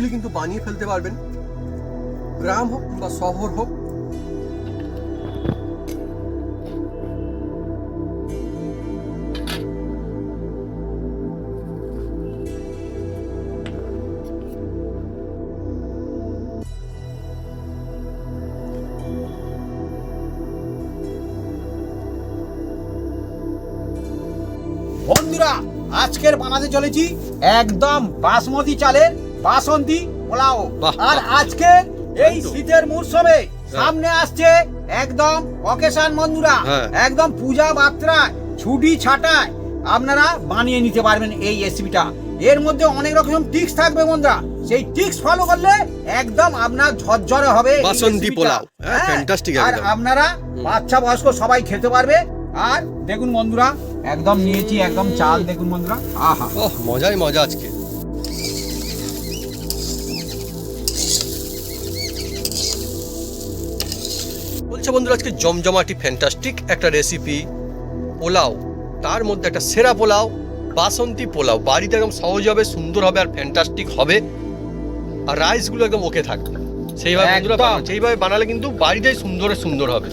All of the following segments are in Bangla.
ইজিলি কিন্তু বানিয়ে ফেলতে পারবেন। গ্রাম হোক বা শহর হোক। বন্ধুরা, আজকের বানাতে চলেছি একদম বাসমতি চালের বাসন্তী পোলাও। আর আজকে এই শীতের মরশুমে সামনে আসছে একদম অকেশন বন্ধুরা হ্যাঁ। একদম পূজা বার্তায় ছুটি ছাটায়। আপনারা বানিয়ে নিতে পারবেন এই রেসিপিটা। এর মধ্যে অনেক রকম টিক্স থাকবে বন্ধুরা। সেই টিক্স ফলো করলে একদম আপনার ঝরঝরে হবে বাসন্তী পোলাও। হ্যাঁ, হ্যাঁ, আর আপনারা বাচ্চা বয়স্ক সবাই খেতে পারবে। আর দেখুন বন্ধুরা একদম নিয়েছি একদম চাল দেখুন বন্ধুরা। আহা। ওহ মজাই মজা আজকে। বলছে বন্ধুরা আজকে জমজমাটি ফ্যান্টাস্টিক একটা রেসিপি পোলাও। তার মধ্যে একটা সেরা পোলাও বাসন্তী পোলাও। বাড়িতে একদম সহজ হবে সুন্দর হবে আর ফ্যান্টাস্টিক হবে। আর রাইসগুলো একদম ওকে থাকবে সেইভাবে বন্ধুরা সেইভাবে বানালে কিন্তু বাড়িটাই সুন্দরে সুন্দর হবে।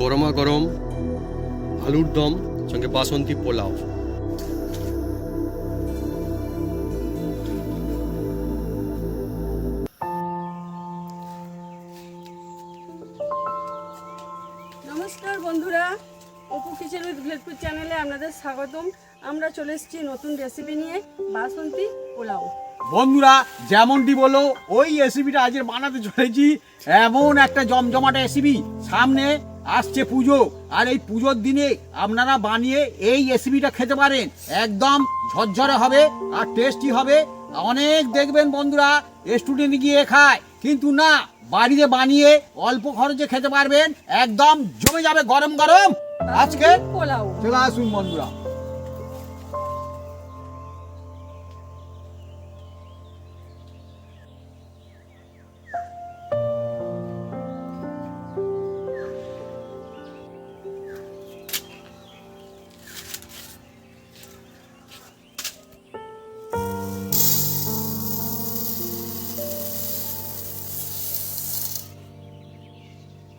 গরমা গরম আলুর দম সঙ্গে বাসন্তী পোলাও। স্বাগতম। আমরা চলে এসেছি নতুন রেসিপি নিয়ে, বাসন্তী পোলাও। বন্ধুরা, যেমনটি বলো, ওই রেসিপিটা আজকে বানাতে চলেছি। এমন একটা জমজমাট রেসিপি সামনে আসছে পুজো। আর এই পুজোর দিনে আপনারা বানিয়ে এই রেসিপিটা খেতে পারেন। একদম ঝরঝরে হবে আর টেস্টি হবে। অনেক দেখবেন বন্ধুরা রেস্টুরেন্টে গিয়ে খায়। কিন্তু না, বাড়িতে বানিয়ে অল্প খরচে খেতে পারবেন। একদম জমে যাবে গরম গরম। আজকে চলে আসুন বন্ধুরা।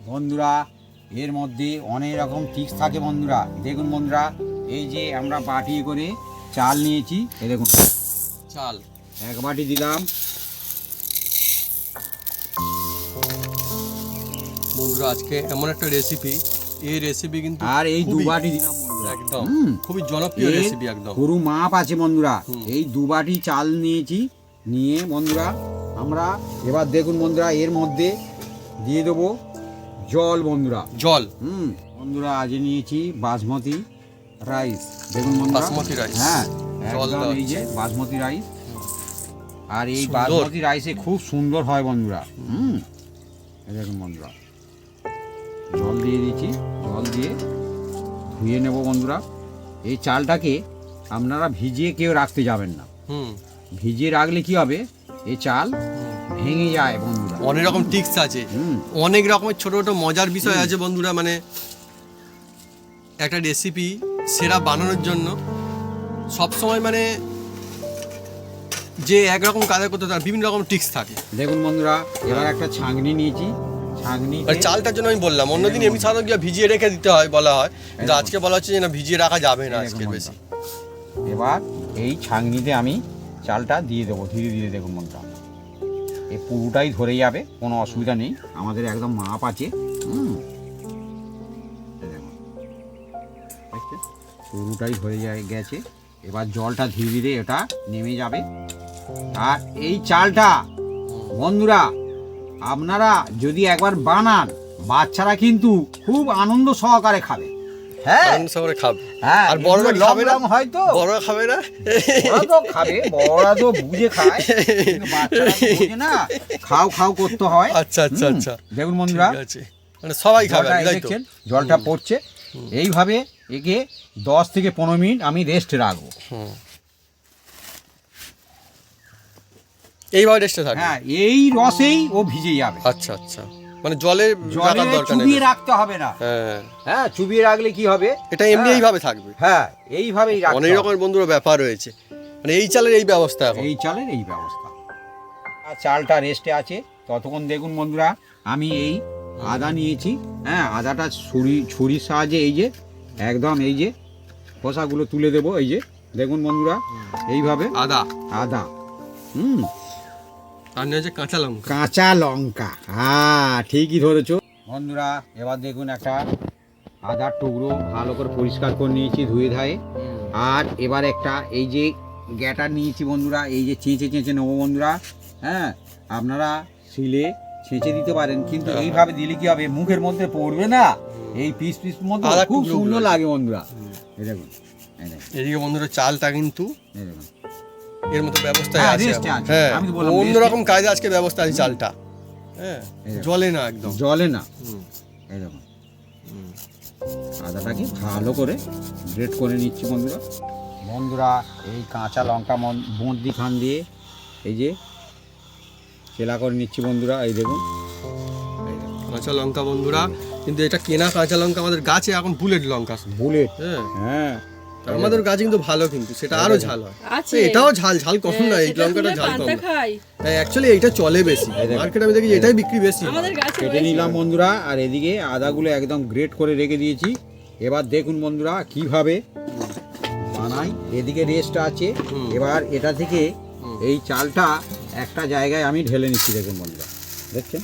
বন্ধুরা এর মধ্যে অনেক রকম টিক্স থাকে বন্ধুরা। দেখুন বন্ধুরা এই যে আমরা বাটি করে চাল নিয়েছি এই দেখুন। চাল। এক বাটি দিলাম। বন্ধুরা আজকে এমন একটা রেসিপি এই রেসিপি কিন্তু আর এই দু বাটি দিলাম বন্ধুরা। একদম। খুবই জনপ্রিয় রেসিপি একদম। পুরো মাপ আছে বন্ধুরা। এই দু বাটি চাল নিয়েছি নিয়ে বন্ধুরা আমরা এবার দেখুন বন্ধুরা এর মধ্যে দিয়ে দেবো জল বন্ধুরা। জল। হুম বন্ধুরা আজ নিয়েছি বাসমতি রাইস। দেখুন বন্ধুরা। বাসমতি রাইস। হ্যাঁ জল একদম এই যে বাসমতি রাইস। আর এই। বাসমতি রাইসে খুব সুন্দর হয় বন্ধুরা। হুম দেখুন বন্ধুরা। জল দিয়ে দিয়েছি জল দিয়ে ধুয়ে নেব বন্ধুরা। এই চালটাকে আপনারা ভিজিয়ে কেউ রাখতে যাবেন না। হুম। ভিজিয়ে রাখলে কি হবে? এই চাল ভেঙে যায় বন্ধুরা। অনেক রকম টিক্স আছে। অনেক রকমের ছোট ছোট মজার বিষয় আছে বন্ধুরা মানে একটা রেসিপি সেরা বানানোর জন্য সব সময় মানে যে একরকম কাজের করতে তার বিভিন্ন রকম টিক্স থাকে। দেখুন বন্ধুরা এবার একটা ছাঁকনি নিয়েছি। ছাঁকনি আর চালটার জন্য আমি বললাম অন্যদিন এমনি সাধারণত গিয়ে ভিজিয়ে রেখে দিতে হয় বলা হয়। কিন্তু আজকে বলা হচ্ছে যে না ভিজিয়ে রাখা যাবে না আজকে বেশি। এবার এই ছাঁকনিতে আমি চালটা দিয়ে দেবো ধীরে ধীরে দেখুন মনটা এই পুরোটাই ধরে যাবে, কোনো অসুবিধা নেই। আমাদের একদম মাপ আছে? পুরোটাই ধরে যায়, গেছে। এবার জলটা ধীরে ধীরে এটা নেমে যাবে। আর এই চালটা, বন্ধুরা, আপনারা যদি একবার বানান, বাচ্চারা কিন্তু খুব আনন্দ সহকারে খাবে। হ্যাঁ। খাবে। হ্যাঁ আর বড়রা এগুলো খাবে না? হয়তো। বড়রা খাবে না? তো খাবে বড়রা তো বুঝে খায়। কিন্তু বাচ্চারা তো না। খাও খাও করতে হয়। আচ্ছা আচ্ছা আচ্ছা। দেখুন বন্ধুরা মানে সবাই খাবে জলটা তো? দেখছেন পড়ছে। এইভাবে একে দশ থেকে পনেরো মিনিট আমি রেস্ট রাখব। এইভাবে রেস্টে থাকে হ্যাঁ এই রসেই ও ভিজে যাবে। আচ্ছা আচ্ছা। মানে জলে জলে রাখার দরকার নেই চুবিয়ে রাখতে হবে না। হ্যাঁ। হ্যাঁ চুবিয়ে রাখলে কি হবে? এটা এমনি হ্যাঁ, এইভাবে থাকবে। হ্যাঁ এইভাবেই রাখতে অনেক হবে। রকমের বন্ধুরা ব্যাপার রয়েছে। মানে এই চালের এই ব্যবস্থা এখন। এই চালের এই ব্যবস্থা। আর চালটা রেস্টে আছে। ততক্ষণ দেখুন বন্ধুরা আমি এই আদা নিয়েছি। হ্যাঁ আদাটা ছুরি ছুরির সাহায্যে এই যে একদম এই যে খোসাগুলো তুলে দেবো এই যে। দেখুন বন্ধুরা এইভাবে আদা। আদা। হুম। আর নিয়ে হচ্ছে কাঁচা লঙ্কা। কাঁচা লঙ্কা। হ্যাঁ ঠিকই ধরেছো। বন্ধুরা এবার দেখুন একটা আদার টুকরো ভালো করে পরিষ্কার করে নিয়েছি ধুয়ে ধায়ে। আর এবার একটা এই যে গ্যাটার নিয়েছি বন্ধুরা এই যে চেঁচে চেঁচে নেব বন্ধুরা হ্যাঁ? আপনারা শিলে ছেঁচে দিতে পারেন কিন্তু হ্যাঁ। এইভাবে দিলে কি হবে? মুখের মধ্যে পড়বে না? এই পিস পিস মধ্যে খুব সুন্দর লাগে বন্ধুরা। এই দেখুন। এদিকে বন্ধুরা চালটা কিন্তু এই দেখুন। এর মতো ব্যবস্থায় হ্যাঁ, আছে। হ্যাঁ অন্যরকম কাজে আজকে ব্যবস্থা আছে চালটা। হ্যাঁ জলে না একদম। জলে না। হুম। আদাটাকে ভালো করে গ্রেট করে নিচ্ছি বন্ধুরা। বন্ধুরা এই কাঁচা লঙ্কা বন্দি খান দিয়ে এই যে চেলা করে নিচ্ছি বন্ধুরা এই দেখুন। কাঁচা লঙ্কা বন্ধুরা কিন্তু এটা কেনা কাঁচা লঙ্কা আমাদের গাছে এখন বুলেট লঙ্কা। বুলেট। হ্যাঁ। হ্যাঁ। আমাদের গাছ কিন্তু ভালো কিন্তু সেটা আরও ঝাল হয়। আছে। এটাও ঝাল ঝাল কম হ্যাঁ, না এই লঙ্কাটা ঝাল কম তাই অ্যাকচুয়ালি এইটা চলে বেশি। মার্কেটে আমি দেখি এটাই বিক্রি বেশি। আমাদের গাছে কেটে নিলাম বন্ধুরা আর এদিকে আদাগুলো একদম গ্রেট করে রেখে দিয়েছি। এবার দেখুন বন্ধুরা কীভাবে বানাই। এদিকে রেস্ট আছে। এবার এটা থেকে এই চালটা একটা জায়গায় আমি ঢেলে নিচ্ছি দেখুন বন্ধুরা। দেখছেন?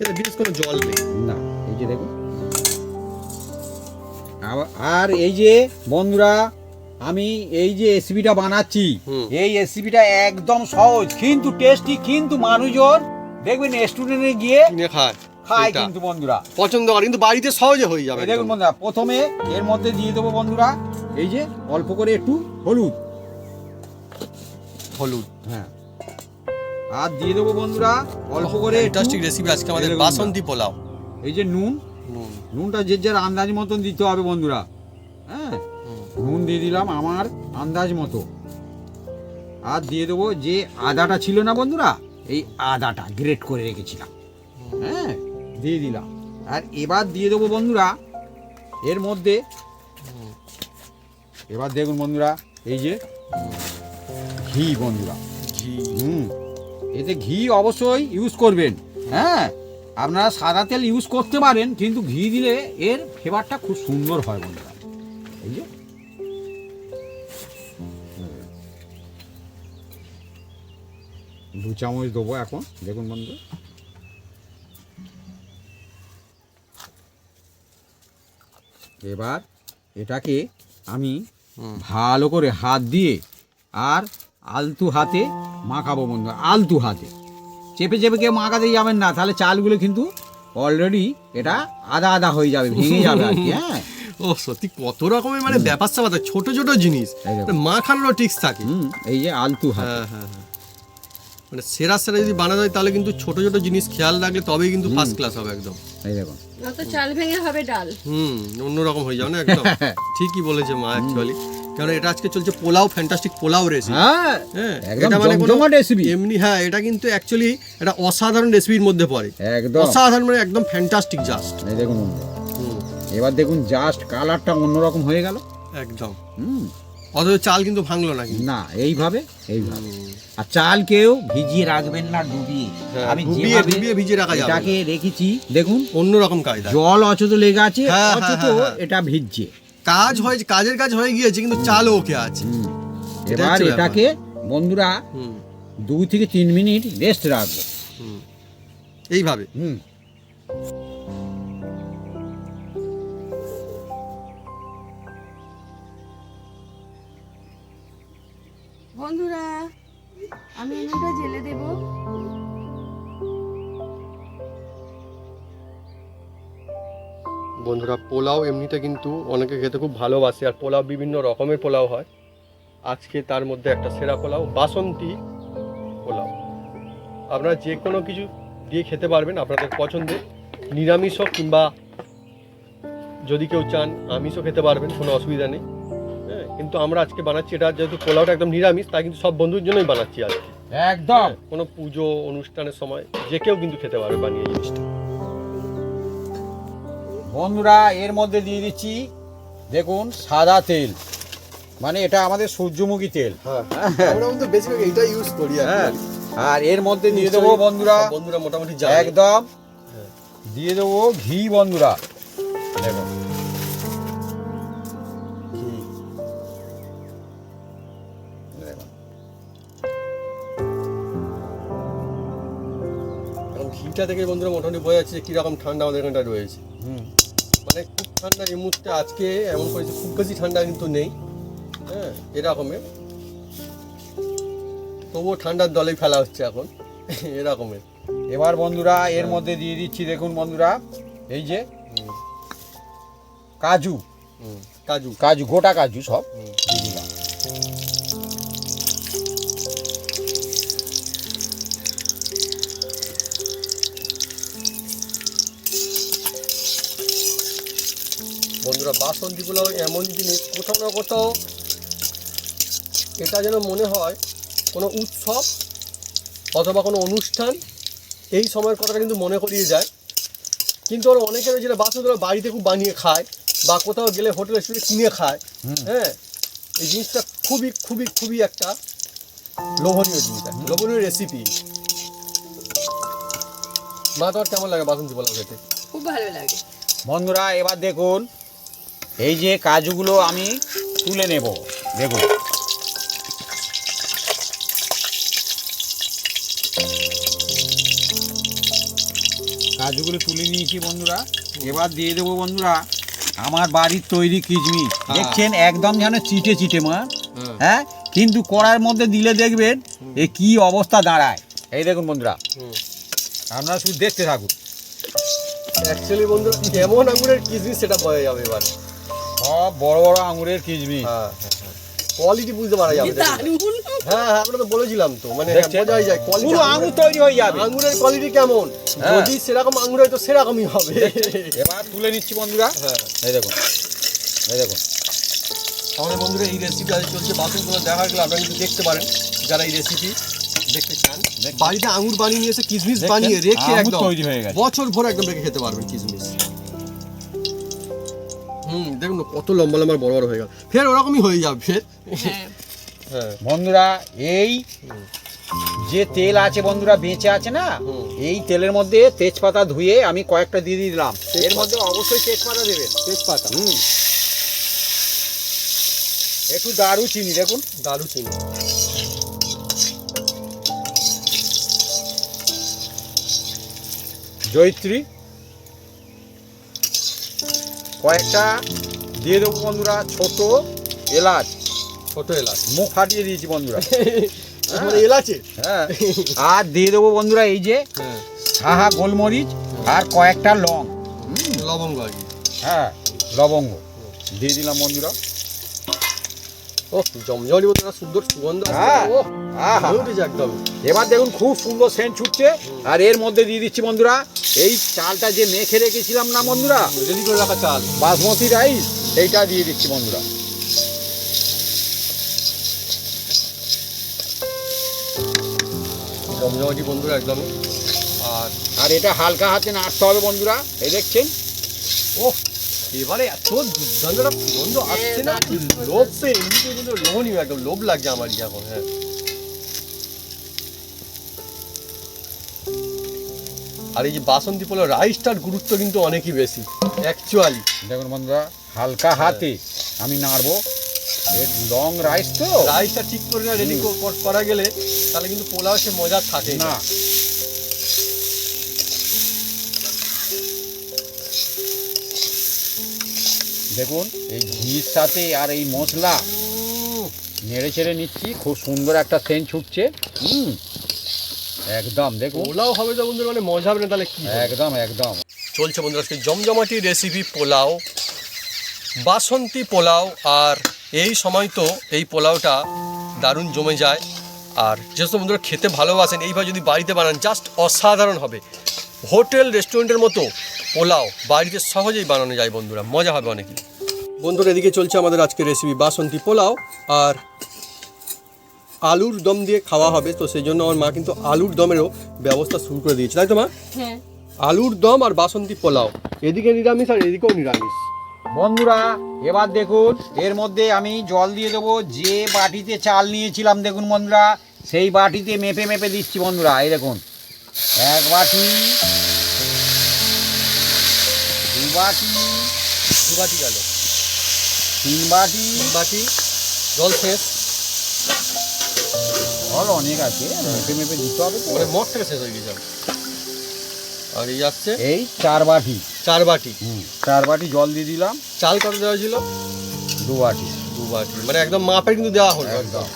এটা বিশেষ কোনো জল নেই। না এই যে দেখুন। আর এই যে বন্ধুরা আমি এই যে রেসিপিটা বানাচ্ছি এই রেসিপিটা একদম সহজ কিন্তু টেস্টি কিন্তু মানুষজন দেখবেন রেস্টুরেন্টে গিয়ে খায় খায় কিন্তু বন্ধুরা। পছন্দ করে কিন্তু বাড়িতে সহজে হয়ে যাবে দেখুন বন্ধুরা প্রথমে এর মধ্যে দিয়ে দেবো বন্ধুরা এই যে অল্প করে একটু হলুদ। হলুদ। হ্যাঁ। আর দিয়ে দেবো বন্ধুরা অল্প করে একটু ফ্যান্টাস্টিক রেসিপি আজকে আমাদের বাসন্তী পোলাও। এই যে নুন নুনটা যে যার আন্দাজ মতন দিতে হবে বন্ধুরা। হ্যাঁ? নুন দিয়ে দিলাম আমার আন্দাজ মতো। আর দিয়ে দেবো যে আদাটা ছিল না বন্ধুরা এই আদাটা গ্রেট করে রেখেছিলাম। হ্যাঁ? দিয়ে দিলাম। আর এবার দিয়ে দেবো বন্ধুরা এর মধ্যে এবার দেখুন বন্ধুরা এই যে ঘি বন্ধুরা। ঘি। হুম। এতে ঘি অবশ্যই ইউজ করবেন। হ্যাঁ? আপনারা সাদা তেল ইউজ করতে পারেন কিন্তু ঘি দিলে এর ফ্লেভারটা খুব সুন্দর হয় বন্ধুরা। এই যে। দু চামচ দেবো এখন দেখুন বন্ধু। এবার এটাকে আমি ভালো করে হাত দিয়ে আর আলতু হাতে মাখাবো বন্ধু আলতু হাতে। চেপে চেপে কেউ মাখাতে যাবেন না তাহলে চালগুলো কিন্তু অলরেডি এটা আদা আদা হয়ে যাবে ভেঙে যাবে আর কি হ্যাঁ। ও সত্যি কত রকমের মানে ব্যাপার স্যাপার ছোট ছোট জিনিস। এই দেখো। মাখানোরও টিক্স থাকে। এই যে আলতু হ্যাঁ হ্যাঁ হ্যাঁ। মানে সেরা সেরা যদি বানানো যায় তাহলে কিন্তু ছোট ছোট জিনিস খেয়াল রাখলে তবেই কিন্তু ফার্স্ট ক্লাস হবে একদম। এই দেখুন না তো চাল ভেঙে হবে ডাল। হুম অন্যরকম হয়ে যাবে না একদম? ঠিকই বলেছে মা অ্যাকচুয়ালি কারণ এটা আজকে চলছে পোলাও ফ্যান্টাস্টিক পোলাও রেসিপি হ্যাঁ হ্যাঁ এটা মানে কোনো রেসিপি এমনি হ্যাঁ এটা কিন্তু অ্যাকচুয়ালি এটা অসাধারণ রেসিপির মধ্যে পড়ে। একদম। অসাধারণ মানে একদম ফ্যান্টাস্টিক জাস্ট এই দেখুন এবার দেখুন জাস্ট কালারটা অন্যরকম হয়ে গেল। একদম। হুম। অথচ চাল কিন্তু ভাঙলো না না এইভাবে এইভাবে। আর চাল কেউ ভিজিয়ে রাখবেন না ডুবিয়ে। হ্যাঁ, আমি ডুবিয়ে ডুবিয়ে ভিজিয়ে রাখা যাবে। এটাকে রেখেছি দেখুন। অন্যরকম কাজ জল অচত লেগে আছে হ্যাঁ, অচত। এটা ভিজছে। কাজ হয় কাজের কাজ হয়ে গিয়েছে কিন্তু চালও ওকে আছে। এবার এটাকে বন্ধুরা হুম। দুই থেকে তিন মিনিট রেস্ট রাখব। এইভাবে। হুম। বন্ধুরা আমি উনুনটা জেলে দেব। বন্ধুরা পোলাও এমনিতে কিন্তু অনেকে খেতে খুব ভালোবাসে আর পোলাও বিভিন্ন রকমের পোলাও হয়। আজকে তার মধ্যে একটা সেরা পোলাও বাসন্তী পোলাও। আপনারা যে কোনো কিছু দিয়ে খেতে পারবেন আপনাদের পছন্দের নিরামিষ হোক কিংবা যদি কেউ চান আমিষও খেতে পারবেন কোনো অসুবিধা নেই। হ্যাঁ কিন্তু আমরা আজকে বানাচ্ছি এটা যেহেতু পোলাওটা একদম নিরামিষ তা কিন্তু সব বন্ধুর জন্যই বানাচ্ছি আজকে। একদম। কোনো পুজো অনুষ্ঠানের সময় যে কেউ কিন্তু খেতে পারবে বানিয়ে জিনিসটা। বন্ধুরা এর মধ্যে দিয়ে দিচ্ছি দেখুন সাদা তেল। মানে এটা আমাদের সূর্যমুখী তেল। হ্যাঁ ইউজ করি আর হ্যাঁ আর এর মধ্যে দিয়ে দেবো বন্ধুরা বন্ধুরা মোটামুটি একদম। দিয়ে দেবো ঘি বন্ধুরা। দেখো ঘিটা থেকে বন্ধুরা মোটামুটি বোঝা যাচ্ছে কীরকম ঠান্ডা আমাদের এখানটা রয়েছে। মানে খুব ঠান্ডা এই মুহূর্তে আজকে এমন করেছে খুব বেশি ঠান্ডা কিন্তু নেই। হ্যাঁ এরকমের তবুও ঠান্ডার দলেই ফেলা হচ্ছে এখন এরকমের এবার বন্ধুরা এর মধ্যে দিয়ে দিচ্ছি দেখুন বন্ধুরা এই যে কাজু। কাজু। কাজু গোটা কাজু সব দিয়ে দিলাম। বন্ধুরা বাসন্তী পোলাও এমন জিনিস কোথাও না কোথাও এটা যেন মনে হয় কোনো উৎসব অথবা কোনো অনুষ্ঠান এই সময়ের কথাটা কিন্তু মনে করিয়ে যায়। কিন্তু ওরা অনেকের যেটা বাসন্তী বাড়িতে খুব বানিয়ে খায় বা কোথাও গেলে হোটেলে শুনে কিনে খায়। হুম। হ্যাঁ এই জিনিসটা খুবই খুবই খুবই একটা লোভনীয় জিনিস লোভনীয় রেসিপি মা তোমার কেমন লাগে বাসন্তী পোলাও খেতে? খুব ভালো লাগে। বন্ধুরা এবার দেখুন। এই যে কাজুগুলো আমি তুলে নেব দেখুন। কাজুগুলো তুলে নিয়েছি বন্ধুরা। এবার দিয়ে দেবো বন্ধুরা আমার বাড়ির তৈরি কিচমিচ হ্যাঁ। দেখছেন একদম যেন চিটে চিটে মা। হ্যাঁ। হ্যাঁ? কিন্তু কড়ার মধ্যে দিলে দেখবেন এ কি অবস্থা দাঁড়ায়। এই দেখুন বন্ধুরা আপনারা শুধু দেখতে থাকুন। অ্যাকচুয়ালি বন্ধু কেমন আঙুরের কিসমিস সেটা বোঝা যাবে এবার। সব বড় বড় আঙুরের কিচমিচ। হ্যাঁ কোয়ালিটি বুঝতে পারা যাবে হ্যাঁ হ্যাঁ আমরা তো বলেছিলাম তো মানে বোঝাই যায় পুরো কোয়ালিটি আঙুর তৈরি হয়ে যাবে। আঙুরের কোয়ালিটি কেমন? হ্যাঁ। যদি সেরকম আঙুর হয় তো সেরকমই হবে। এবার তুলে নিচ্ছি বন্ধুরা। হ্যাঁ। এই দেখুন এই দেখুন। আমাদের বন্ধুরা এই রেসিপি আজ চলছে বাসনগুলো দেখা গেলে আপনারা কিন্তু দেখতে পারেন যারা এই রেসিপি দেখতে চান। বাড়িতে আঙুর বানিয়ে নিয়ে এসে দেখছেন? বানিয়ে রেখে একদম হয়ে। বছর ভরে একদম রেখে খেতে পারবেন কিসমিস হুম দেখুন না কত লম্বা লম্বা বড় বড় হয়ে গেল। ফের ওরকমই হয়ে যাবে ফের। হ্যাঁ। হ্যাঁ। বন্ধুরা এই যে তেল আছে বন্ধুরা বেঁচে আছে না এই তেলের মধ্যে তেজপাতা ধুয়ে আমি কয়েকটা দিয়ে দিলাম। এর মধ্যে অবশ্যই তেজপাতা দেবেন। তেজপাতা। হুম। একটু দারু চিনি দেখুন। দারুচিনি জয়িত্রী কয়েকটা। দিয়ে দেবো বন্ধুরা ছোট এলাচ। ছোট এলাচ। মুখ ফাটিয়ে দিয়েছি বন্ধুরা। এলাচে? হ্যাঁ। আর দিয়ে দেবো বন্ধুরা এই যে হ্যাঁ। সাহা গোলমরিচ আর কয়েকটা লং। লবঙ্গ হ্যাঁ লবঙ্গ। দিয়ে দিলাম বন্ধুরা। ও জমজমাটি মতো সুন্দর সুগন্ধ। হ্যাঁ। উঠেছে একদম এবার দেখুন খুব সুন্দর সেন্ট ছুটছে। আর এর মধ্যে দিয়ে দিচ্ছি বন্ধুরা এই চালটা যে মেখে রেখেছিলাম না বন্ধুরা রেডি করে রাখা চাল। বাসমতি রাইস এইটা দিয়ে দিচ্ছি বন্ধুরা। জমজমাটি বন্ধুরা একদম আর আর এটা হালকা হাতে নাড়তে হবে বন্ধুরা এই দেখছেন? ও এবারে এত দুর্দান্ত একটা সুগন্ধ আসছে না? লোভ তো এমনিতে কিন্তু লোভনীয় একদম লোভ লাগছে আমার কি এখন হ্যাঁ। আর এই যে বাসন্তী পোলাও রাইসটার গুরুত্ব কিন্তু অনেকই বেশি অ্যাকচুয়ালি দেখুন বন্ধুরা হালকা হাতে আমি নাড়বো। লং রাইস তো। রাইসটা ঠিক করে না রেডি করা গেলে তাহলে কিন্তু পোলাও সে মজা থাকে না। দেখুন এই ঘির সাথে আর এই মশলা। নেড়ে চেড়ে নিচ্ছি খুব সুন্দর একটা সেন্ট ছুটছে। হুম একদম দেখুন। পোলাও হবে তো বন্ধুরা মানে মজা হবে না তাহলে কি একদম একদম। চলছে বন্ধুরা আজকে জমজমাটি রেসিপি পোলাও। বাসন্তী পোলাও আর এই সময় তো এই পোলাওটা দারুণ জমে যায়। আর যেসব বন্ধুরা খেতে ভালোবাসেন এইভাবে যদি বাড়িতে বানান জাস্ট অসাধারণ হবে। হোটেল রেস্টুরেন্টের মতো পোলাও বাড়িতে সহজেই বানানো যায় বন্ধুরা মজা হবে অনেকই বন্ধুরা এদিকে চলছে আমাদের আজকে রেসিপি বাসন্তী পোলাও আর আলুর দম দিয়ে খাওয়া হবে তো সেই জন্য আমার মা কিন্তু আলুর দমেরও ব্যবস্থা শুরু করে দিয়েছে তাই তো মা? হ্যাঁ। আলুর দম আর বাসন্তী পোলাও এদিকে নিরামিষ আর এদিকেও নিরামিষ। বন্ধুরা এবার দেখুন এর মধ্যে আমি জল দিয়ে দেবো যে বাটিতে চাল নিয়েছিলাম দেখুন বন্ধুরা সেই বাটিতে মেপে মেপে দিচ্ছি বন্ধুরা এই দেখুন। এক বাটি দু বাটি দু বাটি গেল। তিন বাটি জল শেষ। জল অনেক আছে মেপে মেপে দিতে হবে মানে মগ থেকে শেষ হয়ে গেছে। আর এই যাচ্ছে? এই চার বাটি। চার বাটি। হুম চার বাটি জল দিয়ে দিলাম। চাল কত দেওয়া ছিল দু বাটি। দু বাটি। মানে একদম মাপের কিন্তু দেওয়া হলো একদম।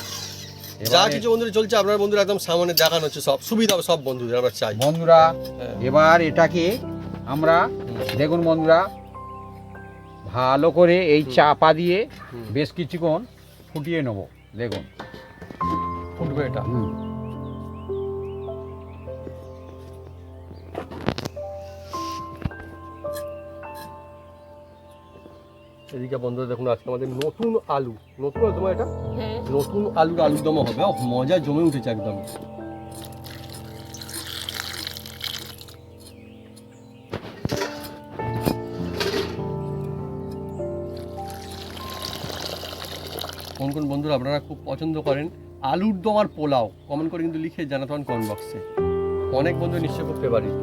যা কিছু বন্ধুরা চলছে আপনার বন্ধুরা একদম সামনে দেখানো হচ্ছে সব সুবিধা হবে সব বন্ধুদের আমরা চাই। বন্ধুরা হ্যাঁ। এবার এটাকে আমরা দেখুন বন্ধুরা ভালো করে এই চাপা দিয়ে বেশ কিছুক্ষণ ফুটিয়ে নেব দেখুন। ফুটবে এটা। এদিকে বন্ধুরা দেখুন আজকে আমাদের নতুন আলু। নতুন আলু তোমার এটা? হ্যাঁ। নতুন আলুর আলুর দমও হবে মজা জমে উঠেছে একদম। কোন কোন বন্ধুরা আপনারা খুব পছন্দ করেন আলুর দম আর পোলাও কমেন্ট করে কিন্তু লিখে জানাতে পারেন কমেন্ট বক্সে অনেক বন্ধু নিশ্চয়ই খুব ফেভারিট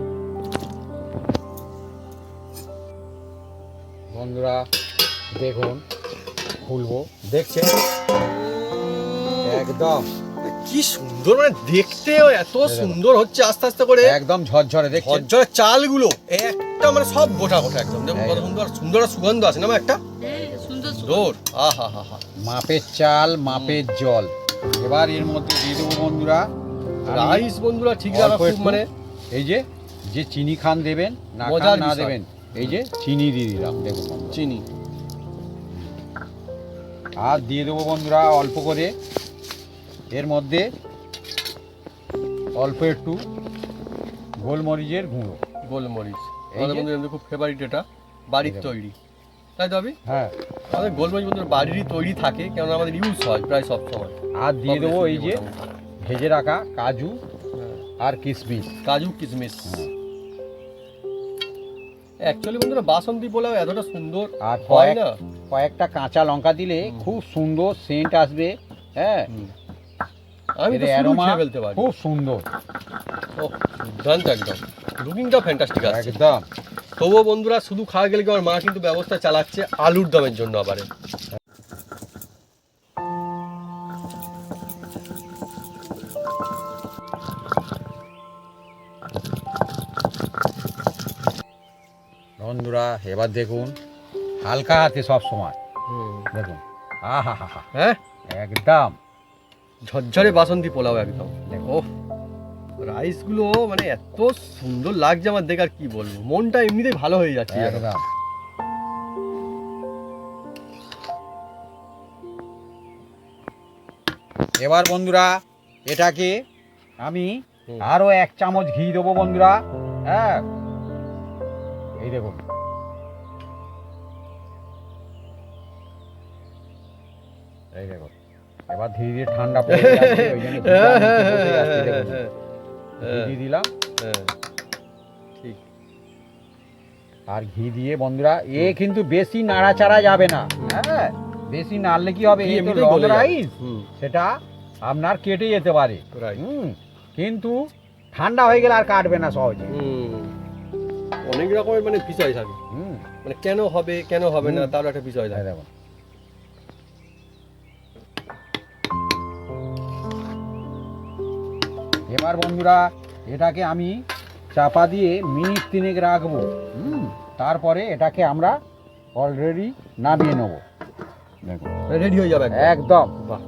বন্ধুরা দেখুন খুলবো দেখছেন? একদম। কি সুন্দর মানে দেখতে এত সুন্দর হচ্ছে আস্তে আস্তে করে। একদম ঝরঝরে দেখছেন? ঝরঝরে চালগুলো একটা মানে সব গোটা গোটা একদম। দেখুন কত সুন্দর সুন্দর একটা সুগন্ধ আছে না একটা? আহা হা হা মাপের চাল মাপের জল। এবার এর মধ্যে দিয়ে দেবো বন্ধুরা রাইস বন্ধুরা ঠিক রাখা খুব মানে এই যে যে চিনি খান দেবেন না খান না দেবেন এই যে চিনি দিয়ে দিলাম দেখুন চিনি। আর দিয়ে দেবো বন্ধুরা অল্প করে। এর মধ্যে অল্প একটু গোলমরিচের গুঁড়ো। গোলমরিচ। এই আমাদের কিন্তু খুব ফেভারিট এটা বাড়ির তৈরি। তাই তো আমি হ্যাঁ। আমাদের গোলমরিচ বন্ধুরা বাড়িরই তৈরি থাকে কেননা আমাদের ইউজ হয় প্রায় সব সময়। আর দিয়ে দেবো এই যে ভেজে রাখা কাজু হ্যাঁ। আর কিশমিশ। কাজু কিশমিশ। অ্যাকচুয়ালি বন্ধুরা বাসন্তী পোলাও এতটা সুন্দর আর হয় না। কয়েকটা কাঁচা লঙ্কা দিলে খুব সুন্দর সেন্ট আসবে হ্যাঁ। আমি তো ফেলতে পারি। খুব সুন্দর। ও দুর্দান্ত একদম। লুকিংটা ফ্যান্টাস্টিক আছে। একদম। তবুও বন্ধুরা শুধু খাওয়া গেলে কি আমার মা কিন্তু ব্যবস্থা চালাচ্ছে আলুর দমের জন্য আবারে। বন্ধুরা এবার দেখুন হালকা হাতে সব সময়। দেখুন। আহা হা হা হ্যাঁ? একদম। ঝরঝরে বাসন্তী পোলাও একদম দেখো। রাইসগুলো মানে এত সুন্দর লাগছে আমার দেখে আর কি বলব মনটা এমনিতেই ভালো হয়ে যাচ্ছে। একদম এবার বন্ধুরা এটাকে আমি। আরও এক চামচ ঘি দেবো বন্ধুরা হ্যাঁ এই দেখুন এই দেখুন এবার ধীরে ধীরে ঠান্ডা পড়ে যাচ্ছে ওই জন্য ঘিটা হ্যাঁ, হ্যাঁ, হ্যাঁ, ঘি দিলাম। ঠিক। আর ঘি দিয়ে বন্ধুরা এ কিন্তু বেশি নাড়াচাড়া যাবে না। হ্যাঁ বেশি নাড়লে কি হবে? ঘি। রাইস। সেটা আপনার কেটে যেতে পারে। কিন্তু ঠান্ডা হয়ে গেলে আর কাটবে না সহজে। অনেক রকমের মানে বিষয় থাকে। মানে কেন হবে কেন হবে না। তার একটা বিষয় থাকে। এবার বন্ধুরা এটাকে আমি চাপা দিয়ে মিনিট তিনেক রাখব। হুম তারপরে এটাকে আমরা অলরেডি নামিয়ে নেব। রেডি হয়ে যাবে একদম। একদম।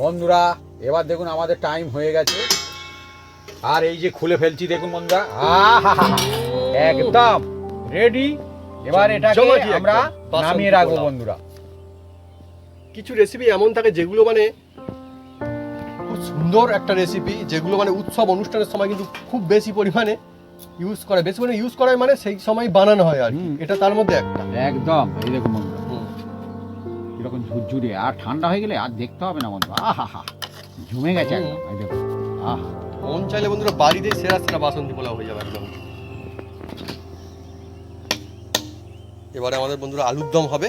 বন্ধুরা এবার দেখুন আমাদের টাইম হয়ে গেছে। আর এই যে খুলে ফেলছি দেখুন বন্ধুরা। একদম রেডি এবার এটাকে আমরা নামিয়ে রাখব বন্ধুরা। কিছু রেসিপি এমন থাকে যেগুলো মানে খুব সুন্দর একটা রেসিপি যেগুলো মানে উৎসব অনুষ্ঠানের সময় কিন্তু খুব বেশি পরিমাণে ইউজ করে। বেশি পরিমাণে ইউজ করা মানে সেই সময় বানানো হয় আর কি। এটা তার মধ্যে একটা। একদম এই দেখুন বন্ধুরা। কীরকম ঝুরঝুরে। আর ঠান্ডা হয়ে গেলে আর দেখতে হবে না বন্ধু আহা হা জমে গেছে একদম এই দেখো আহা। মন চাইলে বন্ধুরা বাড়িতে সেরা সেরা বাসন্তী পোলাও হয়ে যাবে একদম। এবারে আমাদের বন্ধুরা আলুর দম হবে,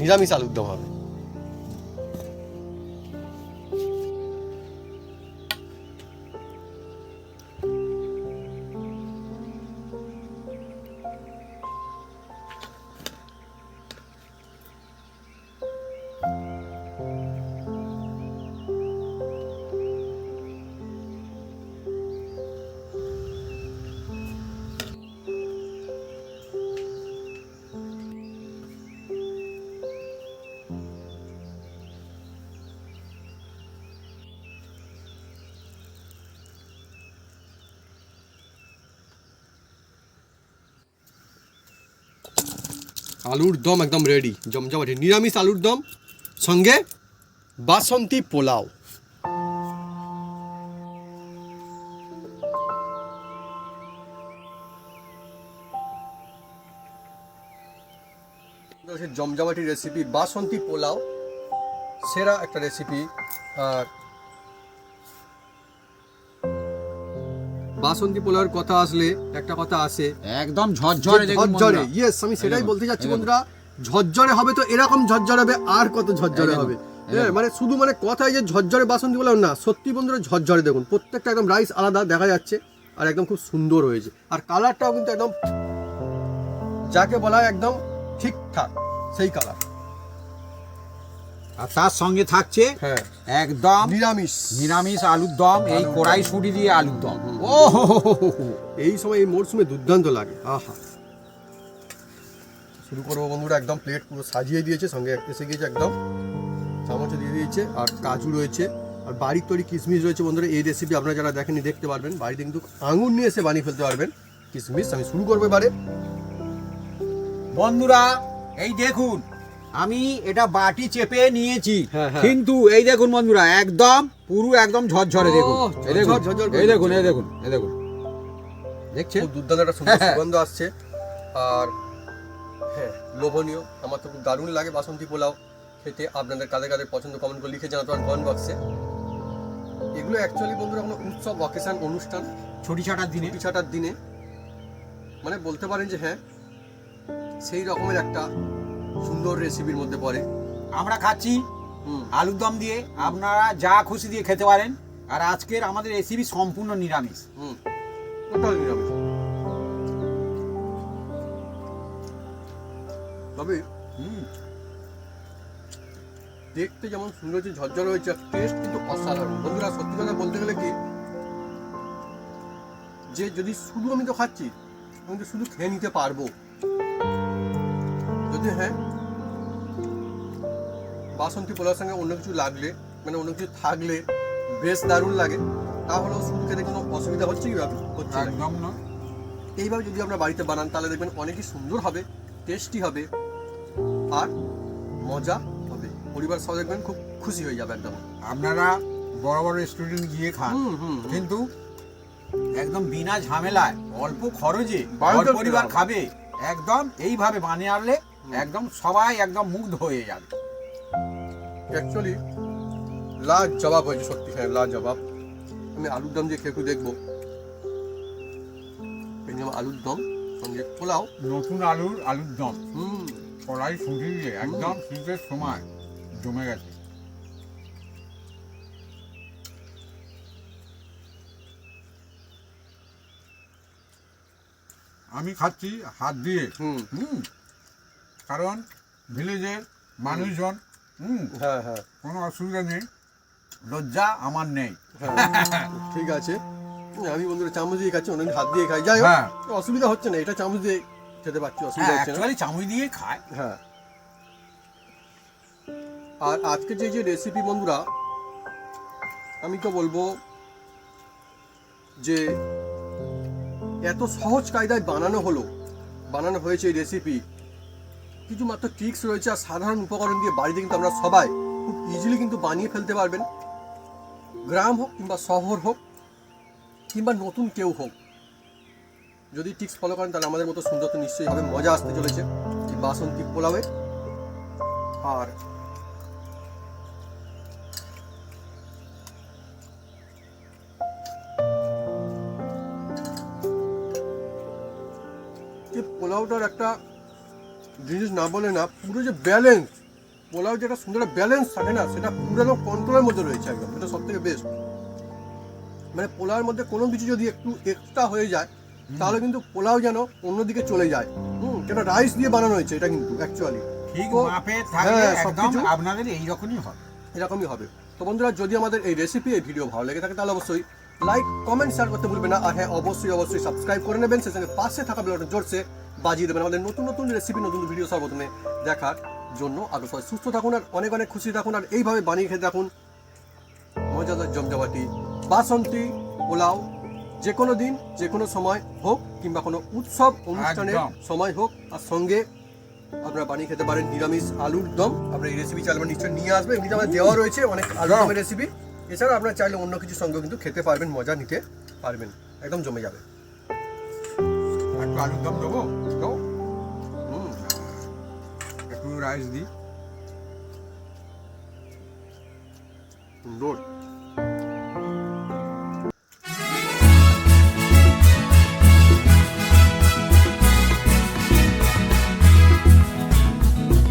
নিরামিষ আলুর দম হবে। আলুর দম একদম রেডি জমজমাটি নিরামিষ আলুর দম। সঙ্গে বাসন্তী পোলাও। জমজমাটি রেসিপি বাসন্তী পোলাও। সেরা একটা রেসিপি বাসন্তী পোলাওয়ের কথা আসলে একটা কথা আসে একদম ঝরঝরে ঝরঝরে ইয়েস আমি সেটাই বলতে যাচ্ছি বন্ধুরা ঝরঝরে হবে তো এরকম ঝরঝরে হবে আর কত ঝরঝরে হবে? হ্যাঁ, মানে শুধু মানে কথাই যে ঝরঝরে বাসন্তী বললাম না সত্যি বন্ধুরা ঝরঝরে দেখুন প্রত্যেকটা একদম রাইস আলাদা দেখা যাচ্ছে আর একদম খুব সুন্দর হয়েছে। আর কালারটাও কিন্তু একদম যাকে বলা হয় একদম ঠিকঠাক সেই কালার আর তার সঙ্গে থাকছে হ্যাঁ। একদম নিরামিষ। নিরামিষ আলুর দম এই কড়াই। শুটি দিয়ে আলুর দম। ও। এই সময় এই মরশুমে দুর্দান্ত লাগে। আহা। শুরু করব বন্ধুরা একদম প্লেট পুরো সাজিয়ে দিয়েছে সঙ্গে এসে গিয়েছে একদম চামচও দিয়ে দিয়েছে আর কাজু রয়েছে আর বাড়ির তৈরি কিশমিশ রয়েছে বন্ধুরা এই রেসিপি আপনারা যারা দেখেনি দেখতে পারবেন বাড়িতে কিন্তু আঙুর নিয়ে এসে বানিয়ে ফেলতে পারবেন কিশমিশ। আমি শুরু করব এবারে। বন্ধুরা এই দেখুন আমি এটা বাটি চেপে নিয়েছি। হ্যাঁ, হ্যাঁ। কিন্তু এই দেখুন বন্ধুরা একদম পুরো একদম ঝরঝরে দেখুন। এই দেখুন এই দেখুন এই দেখুন এই দেখুন। দেখছেন? দুর্দান্ত একটা সুন্দর হ্যাঁ। সুগন্ধ আসছে। আর হ্যাঁ লোভনীয়। আমার তো খুব দারুণ লাগে বাসন্তী পোলাও খেতে। আপনাদের কাদের কাদের পছন্দ কমেন্ট করে লিখে জানাতে পারেন কমেন্ট বক্সে এগুলো অ্যাকচুয়ালি বন্ধুরা কোনো উৎসব অকেশন অনুষ্ঠান ছুটি ছাটার দিনে। ছুটি ছাটার দিনে। মানে বলতে পারেন যে হ্যাঁ সেই রকমের একটা সুন্দর রেসিপির মধ্যে পড়ে। আমরা খাচ্ছি। আলুর দম দিয়ে আপনারা যা খুশি দিয়ে খেতে পারেন। আর আজকের আমাদের রেসিপি সম্পূর্ণ নিরামিষ। হুম। টোটাল নিরামিষ। তবে দেখতে যেমন সুন্দর হয়েছে ঝরঝর হয়েছে টেস্ট কিন্তু অসাধারণ। বন্ধুরা সত্যি কথা বলতে গেলে কি যে যদি শুধু আমি তো খাচ্ছি আমি তো শুধু খেয়ে নিতে পারব। যদি হ্যাঁ বাসন্তী পোলার সঙ্গে অন্য কিছু লাগলে মানে অন্য কিছু থাকলে বেশ দারুণ লাগে তাহলেও শুধু খেতে কোনো অসুবিধা হচ্ছে কি হচ্ছে একদম না। এইভাবে যদি আমরা বাড়িতে বানান তাহলে দেখবেন অনেকই সুন্দর হবে টেস্টি হবে আর মজা হবে। পরিবার সহ দেখবেন খুব খুশি হয়ে যাবে একদম। আপনারা বড় বড় রেস্টুরেন্ট গিয়ে খান। কিন্তু একদম বিনা ঝামেলায় অল্প খরচে পরিবার খাবে। একদম এইভাবে বানিয়ে আনলে একদম সবাই একদম মুগ্ধ হয়ে যাবে অ্যাকচুয়ালি লাজ জবাব হয়েছে সত্যি হ্যাঁ লাজ জবাব। আমি আলুর দম দিয়ে খেয়ে দেখব। আলুর দম সঙ্গে পোলাও। নতুন আলুর আলুর দম। হুম। কড়াই শুকিয়ে একদম শীতের সময় জমে গেছে। আমি খাচ্ছি হাত দিয়ে। হুম। হুম। কারণ ভিলেজের মানুষজন হুম হ্যাঁ হ্যাঁ। কোনো অসুবিধা নেই। লজ্জা আমার নেই। হ্যাঁ ঠিক আছে। আমি বন্ধুরা চামচ দিয়ে খাচ্ছি অনেক হাত দিয়ে খাই। যাই হোক হ্যাঁ। অসুবিধা হচ্ছে না এটা চামচ দিয়ে খেতে পারছি অসুবিধা হ্যাঁ হচ্ছে না। চামচ দিয়ে খায়। হ্যাঁ। আর আজকে যে যে রেসিপি বন্ধুরা আমি তো বলব যে এত সহজ কায়দায় বানানো হলো বানানো হয়েছে এই রেসিপি কিছু মাত্র ট্রিক্স রয়েছে আর সাধারণ উপকরণ দিয়ে বাড়িতে কিন্তু আমরা সবাই খুব ইজিলি কিন্তু বানিয়ে ফেলতে পারবেন। গ্রাম হোক কিংবা শহর হোক কিংবা নতুন কেউ হোক। যদি টিক্স ফলো করেন তাহলে আমাদের মতো সুন্দর তো নিশ্চয়ই হবে। মজা আসতে চলেছে। এই বাসন্তী পোলাওয়ে। আর পোলাওটার একটা জিনিস না বলে না পুরো যে ব্যালেন্স পোলাও যে একটা সুন্দর ব্যালেন্স থাকে না সেটা পুরো একদম কন্ট্রোলের মধ্যে রয়েছে একদম এটা সব থেকে বেস্ট মানে পোলাওয়ের মধ্যে কোনো কিছু যদি একটু এক্সট্রা হয়ে যায় তাহলে কিন্তু পোলাও যেন অন্যদিকে চলে যায়। হুম কেন রাইস দিয়ে বানানো হয়েছে এটা কিন্তু অ্যাকচুয়ালি ঠিক মাপে থাকলে হ্যাঁ, একদম আপনাদের এইরকমই হবে। এরকমই হবে। তো বন্ধুরা যদি আমাদের এই রেসিপি এই ভিডিও ভালো লেগে থাকে তাহলে অবশ্যই লাইক কমেন্ট শেয়ার করতে ভুলবেন না। আর হ্যাঁ অবশ্যই অবশ্যই সাবস্ক্রাইব করে নেবেন। সঙ্গে পাশে থাকা বেলটা জোরসে বাজিয়ে দেবেন। আমাদের নতুন নতুন রেসিপি নতুন ভিডিও সর্বপ্রথমে দেখার জন্য আরও সবাই সুস্থ থাকুন আর অনেক অনেক খুশি থাকুন আর এইভাবে বানিয়ে খেতে থাকুন। মজাদার জমজমাটি বাসন্তী পোলাও যে কোনো দিন যে কোনো সময় হোক কিংবা কোনো উৎসব অনুষ্ঠানের সময় হোক আর সঙ্গে আপনারা বানিয়ে খেতে পারেন নিরামিষ আলুর দম। আপনার এই রেসিপি চাইলে নিশ্চয়ই নিয়ে আসবে এমনিতে আমার দেওয়া রয়েছে অনেক আলুর দমের রেসিপি এছাড়া আপনারা চাইলে অন্য কিছুর সঙ্গেও কিন্তু খেতে পারবেন মজা নিতে পারবেন। একদম জমে যাবে। একটু আলুর দম দেবো? রাইস দিই। সুন্দর